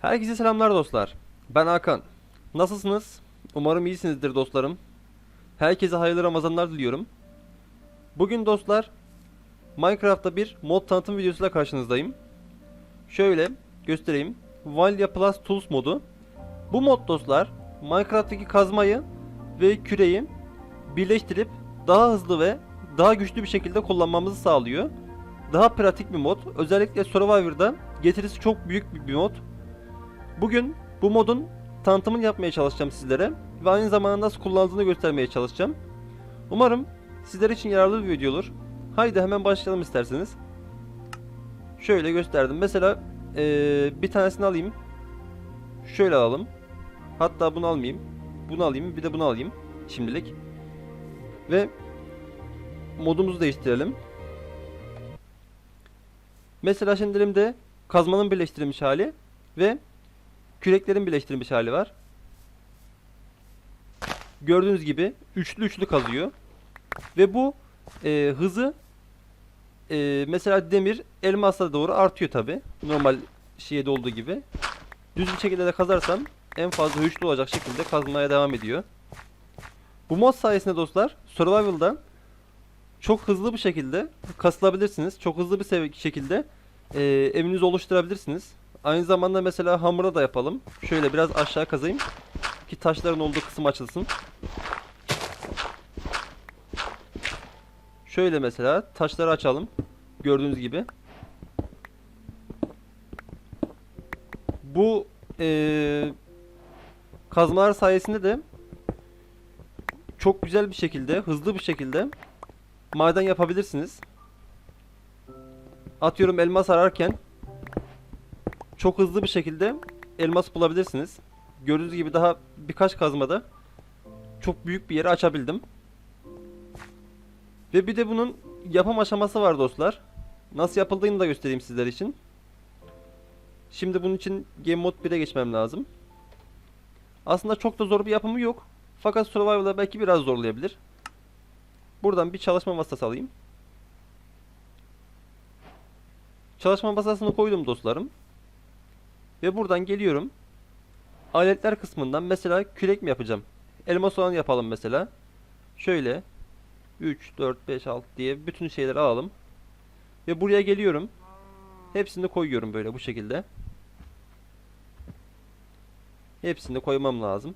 Herkese selamlar dostlar. Ben Hakan. Nasılsınız? Umarım iyisinizdir dostlarım. Herkese hayırlı Ramazanlar diliyorum. Bugün dostlar Minecraft'ta bir mod tanıtım videosuyla karşınızdayım. Şöyle göstereyim. Vanilla Plus Tools modu. Bu mod dostlar Minecraft'taki kazmayı ve küreği birleştirip daha hızlı ve daha güçlü bir şekilde kullanmamızı sağlıyor. Daha pratik bir mod. Özellikle Survivor'da getirisi çok büyük bir mod. Bugün bu modun tanıtımını yapmaya çalışacağım sizlere ve aynı zamanda nasıl kullanıldığını göstermeye çalışacağım. Umarım sizler için yararlı bir video olur. Haydi hemen başlayalım isterseniz. Şöyle gösterdim. Mesela eee, bir tanesini alayım. Şöyle alalım. Hatta bunu almayayım. Bunu alayım. Bir de bunu alayım. Şimdilik. Ve modumuzu değiştirelim. Mesela şimdi elimde kazmanın birleştirilmiş hali ve küreklerin birleştirilmiş hali var. Gördüğünüz gibi üçlü üçlü kazıyor. Ve bu e, hızı e, mesela demir elmasla doğru artıyor tabi. Normal şeyde olduğu gibi. Düz bir şekilde de kazarsam en fazla üçlü olacak şekilde kazmaya devam ediyor. Bu mod sayesinde dostlar Survival'da çok hızlı bir şekilde kasılabilirsiniz. Çok hızlı bir şekilde e, evinizi oluşturabilirsiniz. Aynı zamanda mesela hamura da yapalım. Şöyle biraz aşağı kazayım ki taşların olduğu kısım açılsın. Şöyle mesela taşları açalım. Gördüğünüz gibi. Bu eee kazmalar sayesinde de çok güzel bir şekilde, hızlı bir şekilde maden yapabilirsiniz. Atıyorum elmas ararken çok hızlı bir şekilde elmas bulabilirsiniz. Gördüğünüz gibi daha birkaç kazmada çok büyük bir yeri açabildim. Ve bir de bunun yapım aşaması var dostlar. Nasıl yapıldığını da göstereyim sizler için. Şimdi bunun için Game Mode 1'e geçmem lazım. Aslında çok da zor bir yapımı yok. Fakat Survival'da belki biraz zorlayabilir. Buradan bir çalışma masası alayım. Çalışma masasını koydum dostlarım. Ve buradan geliyorum. Aletler kısmından mesela kürek mi yapacağım? Elmas olan yapalım mesela. Şöyle 3, 4, 5, 6 diye bütün şeyleri alalım. Ve buraya geliyorum. Hepsini koyuyorum böyle bu şekilde. Hepsini koymam lazım.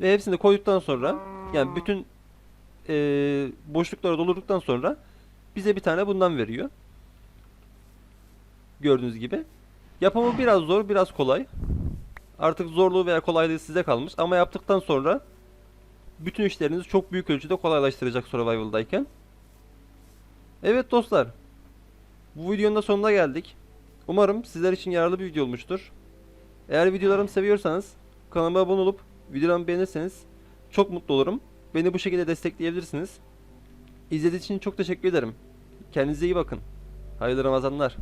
Ve hepsini koyduktan sonra yani bütün eee boşlukları doldurduktan sonra bize bir tane bundan veriyor. Gördüğünüz gibi. Yapımı biraz zor, biraz kolay. Artık zorluğu veya kolaylığı size kalmış ama yaptıktan sonra bütün işlerinizi çok büyük ölçüde kolaylaştıracak Survival'dayken. Evet dostlar. Bu videonun da sonuna geldik. Umarım sizler için yararlı bir video olmuştur. Eğer videolarımı seviyorsanız kanalıma abone olup videolarımı beğenirseniz çok mutlu olurum. Beni bu şekilde destekleyebilirsiniz. İzlediğiniz için çok teşekkür ederim. Kendinize iyi bakın. Hayırlı Ramazanlar.